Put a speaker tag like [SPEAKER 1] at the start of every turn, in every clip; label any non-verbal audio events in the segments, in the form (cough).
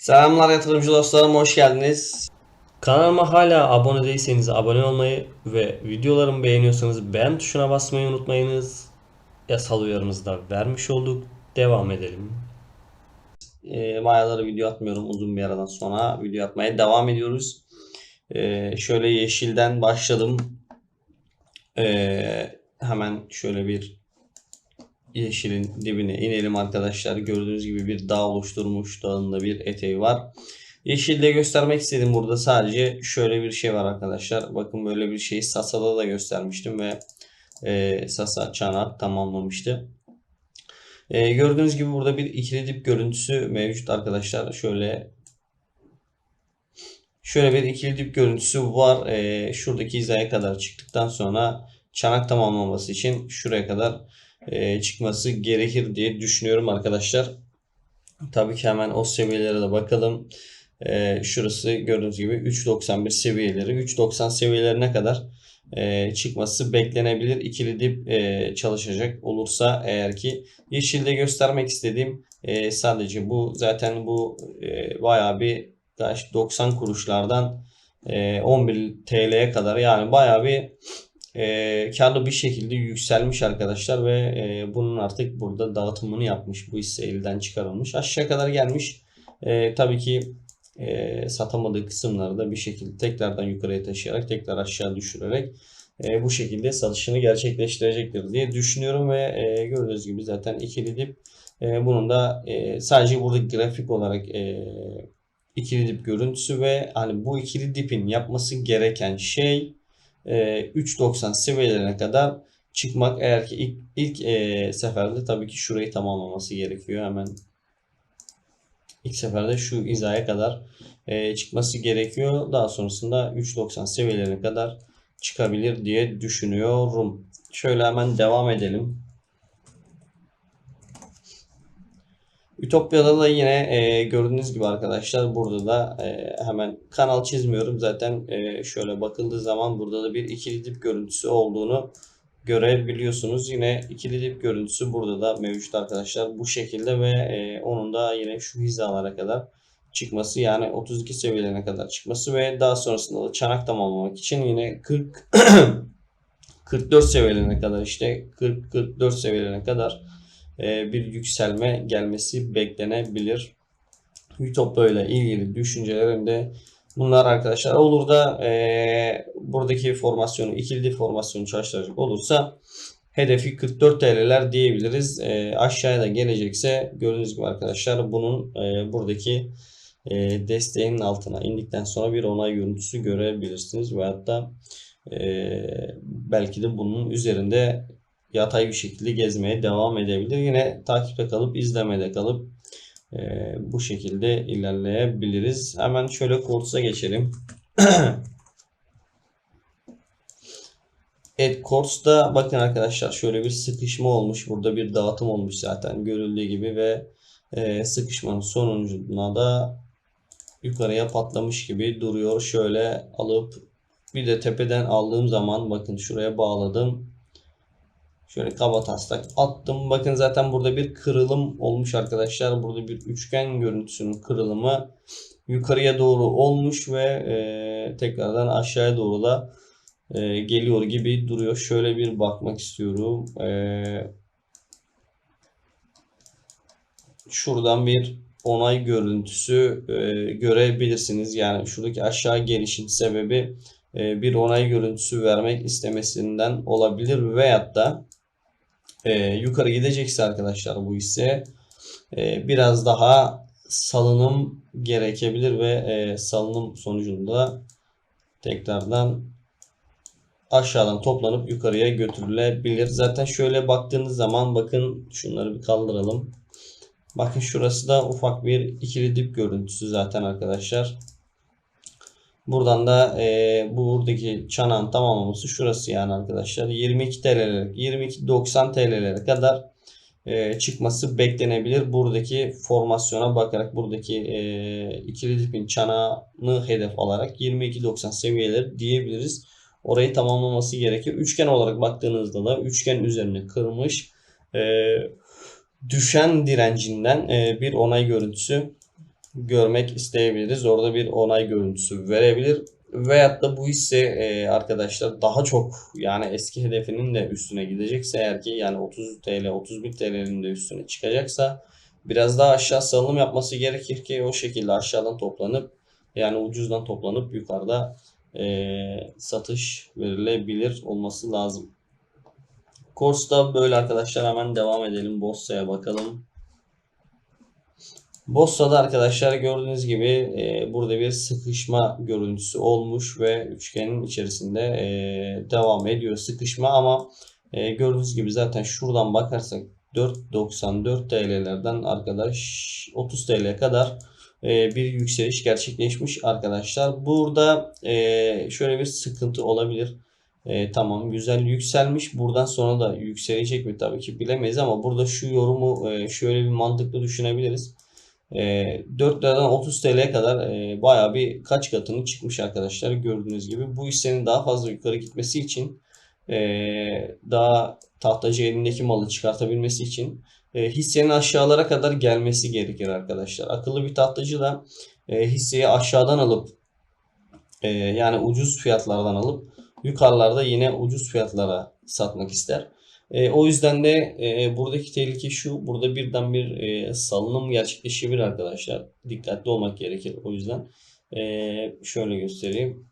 [SPEAKER 1] Selamlar yatırımcı dostlarım hoş geldiniz.
[SPEAKER 2] Kanalıma hala abone değilseniz abone olmayı ve videolarımı beğeniyorsanız beğen tuşuna basmayı unutmayınız. Yasal uyarımızı da vermiş olduk. Devam edelim.
[SPEAKER 1] Ee, bayağıdır video atmıyorum uzun bir aradan sonra video atmaya devam ediyoruz. Ee, şöyle yeşilden başladım. Ee, hemen şöyle bir yeşilin dibine inelim arkadaşlar. Gördüğünüz gibi bir dağ oluşturmuş. Dağında bir eteği var. Yeşilde göstermek istedim burada sadece şöyle bir şey var arkadaşlar. Bakın böyle bir şeyi Sasa'da da göstermiştim ve e, Sasa çanak tamamlamıştı. E, gördüğünüz gibi burada bir ikili dip görüntüsü mevcut arkadaşlar. Şöyle şöyle bir ikili dip görüntüsü var. E, şuradaki hizaya kadar çıktıktan sonra çanak tamamlaması için şuraya kadar e, çıkması gerekir diye düşünüyorum arkadaşlar. Tabii ki hemen o seviyelere de bakalım. E, şurası gördüğünüz gibi 3.91 seviyeleri. 3.90 seviyelerine kadar e, çıkması beklenebilir. İkili dip çalışacak olursa eğer ki yeşilde göstermek istediğim sadece bu. Zaten bu e, bayağı bir kaç 90 kuruşlardan e, 11 TL'ye kadar yani bayağı bir e, karlı bir şekilde yükselmiş arkadaşlar ve e, bunun artık burada dağıtımını yapmış. Bu hisse elden çıkarılmış. Aşağı kadar gelmiş. E, tabii ki e, satamadığı kısımları da bir şekilde tekrardan yukarıya taşıyarak tekrar aşağı düşürerek e, bu şekilde satışını gerçekleştirecektir diye düşünüyorum ve e, gördüğünüz gibi zaten ikili dip e, bunun da e, sadece burada grafik olarak e, ikili dip görüntüsü ve hani bu ikili dipin yapması gereken şey e, 3.90 seviyelerine kadar çıkmak eğer ki ilk, ilk e, seferde tabii ki şurayı tamamlaması gerekiyor. Hemen ilk seferde şu hizaya kadar e, çıkması gerekiyor. Daha sonrasında 3.90 seviyelerine kadar çıkabilir diye düşünüyorum. Şöyle hemen devam edelim Ütopya'da da yine e, gördüğünüz gibi arkadaşlar burada da e, hemen kanal çizmiyorum. Zaten e, şöyle bakıldığı zaman burada da bir ikili dip görüntüsü olduğunu görebiliyorsunuz. Yine ikili dip görüntüsü burada da mevcut arkadaşlar. Bu şekilde ve e, onun da yine şu hizalara kadar çıkması yani 32 seviyelerine kadar çıkması ve daha sonrasında da çanak tamamlamak için yine 40 44 (clears throat) seviyelerine kadar işte 40 44 seviyelerine kadar bir yükselme gelmesi beklenebilir. Ütopya ile ilgili düşüncelerim de bunlar arkadaşlar. Olur da e, buradaki formasyonu ikili formasyonu çalıştıracak olursa hedefi 44 TL'ler diyebiliriz. E, aşağıya da gelecekse gördüğünüz gibi arkadaşlar bunun e, buradaki e, desteğin altına indikten sonra bir onay görüntüsü görebilirsiniz. Veyahut da e, belki de bunun üzerinde yatay bir şekilde gezmeye devam edebilir. Yine takipte kalıp izlemede kalıp e, bu şekilde ilerleyebiliriz. Hemen şöyle Quartz'a geçelim. (clears throat) evet Quartz'da bakın arkadaşlar şöyle bir sıkışma olmuş. Burada bir dağıtım olmuş zaten görüldüğü gibi ve e, sıkışmanın sonucunda da yukarıya patlamış gibi duruyor. Şöyle alıp bir de tepeden aldığım zaman bakın şuraya bağladım. Şöyle kaba taslak attım. Bakın zaten burada bir kırılım olmuş arkadaşlar. Burada bir üçgen görüntüsünün kırılımı yukarıya doğru olmuş ve e, tekrardan aşağıya doğru da e, geliyor gibi duruyor. Şöyle bir bakmak istiyorum. E, şuradan bir onay görüntüsü e, görebilirsiniz. Yani şuradaki aşağı gelişin sebebi e, bir onay görüntüsü vermek istemesinden olabilir veyahut da e, yukarı gidecekse arkadaşlar bu hisse e, biraz daha salınım gerekebilir ve e, salınım sonucunda tekrardan aşağıdan toplanıp yukarıya götürülebilir. Zaten şöyle baktığınız zaman bakın şunları bir kaldıralım. Bakın şurası da ufak bir ikili dip görüntüsü zaten arkadaşlar. Buradan da e, buradaki çanağın tamamlaması şurası yani arkadaşlar. 22 TL'lere 22.90 TL'lere kadar e, çıkması beklenebilir. Buradaki formasyona bakarak buradaki e, ikili dipin çanağını hedef alarak 22.90 seviyeleri diyebiliriz. Orayı tamamlaması gerekir. Üçgen olarak baktığınızda da üçgen üzerine kırmış e, düşen direncinden e, bir onay görüntüsü görmek isteyebiliriz. Orada bir onay görüntüsü verebilir. Veyahut da bu hisse e, arkadaşlar daha çok yani eski hedefinin de üstüne gidecekse eğer ki yani 30 TL 31 TL'nin de üstüne çıkacaksa biraz daha aşağı salınım yapması gerekir ki o şekilde aşağıdan toplanıp yani ucuzdan toplanıp yukarıda e, satış verilebilir olması lazım. Kors'ta böyle arkadaşlar hemen devam edelim. Bossa'ya bakalım. Bossa'da arkadaşlar gördüğünüz gibi e, burada bir sıkışma görüntüsü olmuş ve üçgenin içerisinde e, devam ediyor sıkışma ama e, gördüğünüz gibi zaten şuradan bakarsak 4.94 TL'lerden arkadaş 30 TL'ye kadar e, bir yükseliş gerçekleşmiş arkadaşlar. Burada e, şöyle bir sıkıntı olabilir. E, tamam güzel yükselmiş. Buradan sonra da yükselecek mi tabii ki bilemeyiz ama burada şu yorumu e, şöyle bir mantıklı düşünebiliriz. E, 4 liradan 30 TL'ye kadar e, bayağı bir kaç katını çıkmış arkadaşlar gördüğünüz gibi. Bu hissenin daha fazla yukarı gitmesi için e, daha tahtacı elindeki malı çıkartabilmesi için e, hissenin aşağılara kadar gelmesi gerekir arkadaşlar. Akıllı bir tahtacı da e, hisseyi aşağıdan alıp e, yani ucuz fiyatlardan alıp yukarılarda yine ucuz fiyatlara satmak ister. E, o yüzden de e, buradaki tehlike şu. Burada birden bir e, salınım gerçekleşebilir arkadaşlar. Dikkatli olmak gerekir o yüzden. E, şöyle göstereyim.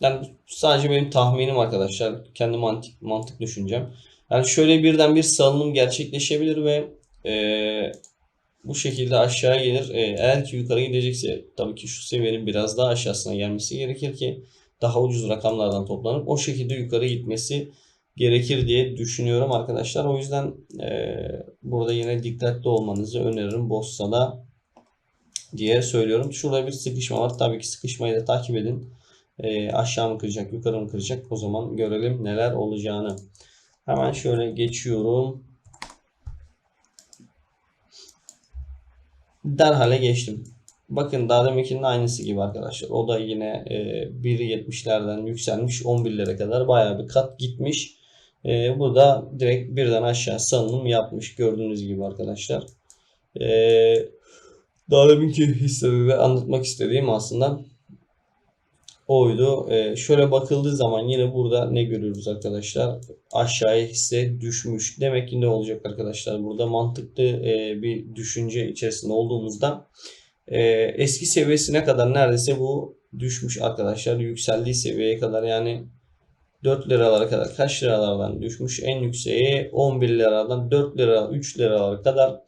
[SPEAKER 1] Yani sadece benim tahminim arkadaşlar. Kendi mantık, mantık düşüncem. Yani şöyle birden bir salınım gerçekleşebilir ve e, bu şekilde aşağı gelir. E, eğer ki yukarı gidecekse tabii ki şu seviyenin biraz daha aşağısına gelmesi gerekir ki daha ucuz rakamlardan toplanıp o şekilde yukarı gitmesi gerekir diye düşünüyorum arkadaşlar. O yüzden e, burada yine dikkatli olmanızı öneririm Bossa'da diye söylüyorum. Şurada bir sıkışma var. Tabii ki sıkışmayı da takip edin. E, aşağı mı kıracak, yukarı mı kıracak? O zaman görelim neler olacağını. Hemen şöyle geçiyorum. Derhale geçtim. Bakın daha deminkinin aynısı gibi arkadaşlar. O da yine e, 1.70'lerden yükselmiş 11'lere kadar bayağı bir kat gitmiş. E, bu da direkt birden aşağı salınım yapmış gördüğünüz gibi arkadaşlar. E, daha deminki de anlatmak istediğim aslında oydu. E, şöyle bakıldığı zaman yine burada ne görüyoruz arkadaşlar? Aşağıya hisse düşmüş. Demek ki ne olacak arkadaşlar? Burada mantıklı e, bir düşünce içerisinde olduğumuzda e, eski seviyesine kadar neredeyse bu düşmüş arkadaşlar. Yükseldiği seviyeye kadar yani 4 liralara kadar kaç liralardan düşmüş? En yükseği 11 liradan 4 lira 3 liralara kadar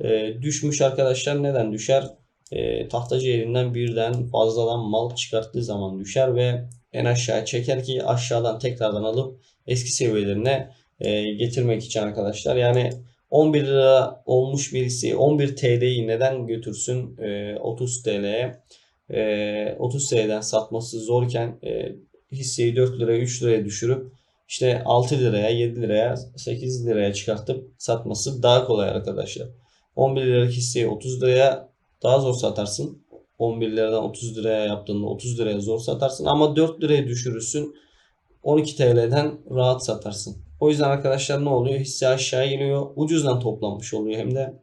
[SPEAKER 1] e, düşmüş arkadaşlar. Neden düşer? E, tahtacı elinden birden fazladan mal çıkarttığı zaman düşer ve en aşağı çeker ki aşağıdan tekrardan alıp eski seviyelerine e, getirmek için arkadaşlar. Yani 11 lira olmuş birisi 11 TL'yi neden götürsün e, 30 TL'ye? E, 30 TL'den satması zorken e, hisseyi 4 liraya 3 liraya düşürüp işte 6 liraya 7 liraya 8 liraya çıkartıp satması daha kolay arkadaşlar. 11 liralık hisseyi 30 liraya daha zor satarsın. 11 liradan 30 liraya yaptığında 30 liraya zor satarsın ama 4 liraya düşürürsün. 12 TL'den rahat satarsın. O yüzden arkadaşlar ne oluyor? Hisse aşağı geliyor. Ucuzdan toplanmış oluyor hem de.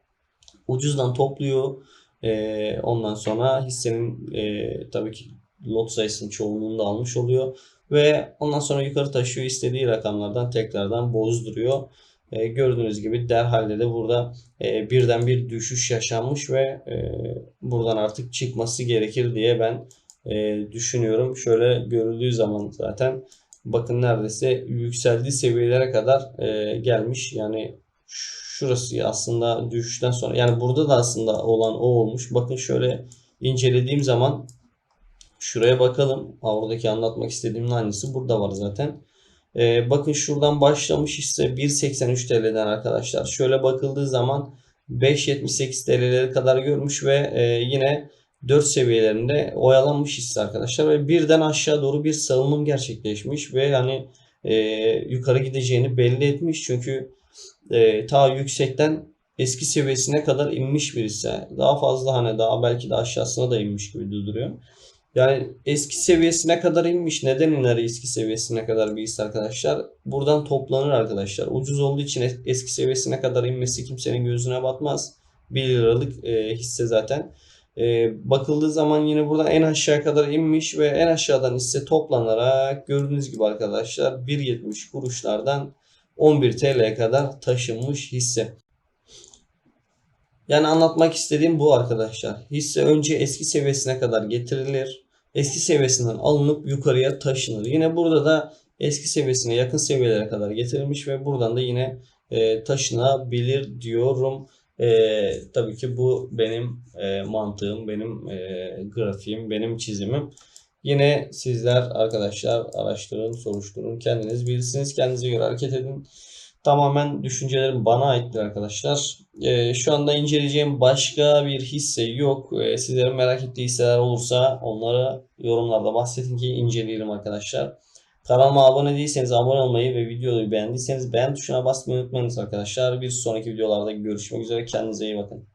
[SPEAKER 1] Ucuzdan topluyor. Ee, ondan sonra hissenin e, tabii ki lot sayısının çoğunluğunu da almış oluyor. Ve ondan sonra yukarı taşıyor. istediği rakamlardan tekrardan bozduruyor. Ee, gördüğünüz gibi derhalde de burada e, birden bir düşüş yaşanmış ve e, buradan artık çıkması gerekir diye ben e, düşünüyorum. Şöyle görüldüğü zaman zaten bakın neredeyse yükseldiği seviyelere kadar e, gelmiş. Yani şurası aslında düşüşten sonra yani burada da aslında olan o olmuş. Bakın şöyle incelediğim zaman şuraya bakalım. Oradaki anlatmak istediğimin aynısı burada var zaten. E, bakın şuradan başlamış ise 1.83 TL'den arkadaşlar. Şöyle bakıldığı zaman 5.78 TL'leri kadar görmüş ve e, yine 4 seviyelerinde oyalanmış hisse arkadaşlar ve birden aşağı doğru bir salınım gerçekleşmiş ve yani e, yukarı gideceğini belli etmiş çünkü e, ta yüksekten eski seviyesine kadar inmiş bir hisse. Daha fazla hani daha belki de aşağısına da inmiş gibi duruyor. Yani eski seviyesine kadar inmiş. Neden iner eski seviyesine kadar bir hisse arkadaşlar? Buradan toplanır arkadaşlar. Ucuz olduğu için es- eski seviyesine kadar inmesi kimsenin gözüne batmaz. 1 liralık e, hisse zaten. E, bakıldığı zaman yine burada en aşağı kadar inmiş ve en aşağıdan hisse toplanarak gördüğünüz gibi arkadaşlar 1.70 kuruşlardan 11 TL'ye kadar taşınmış hisse. Yani anlatmak istediğim bu arkadaşlar. Hisse önce eski seviyesine kadar getirilir. Eski seviyesinden alınıp yukarıya taşınır. Yine burada da eski seviyesine yakın seviyelere kadar getirilmiş ve buradan da yine e, taşınabilir diyorum. E, tabii ki bu benim e, mantığım, benim e, grafiğim, benim çizimim. Yine sizler arkadaşlar araştırın, soruşturun, kendiniz bilirsiniz, kendinize göre hareket edin. Tamamen düşüncelerim bana aittir arkadaşlar. Ee, şu anda inceleyeceğim başka bir hisse yok. Ee, sizlerin merak ettiği hisseler olursa onları yorumlarda bahsedin ki inceleyelim arkadaşlar. Kanalıma abone değilseniz abone olmayı ve videoyu beğendiyseniz beğen tuşuna basmayı unutmayınız arkadaşlar. Bir sonraki videolarda görüşmek üzere. Kendinize iyi bakın.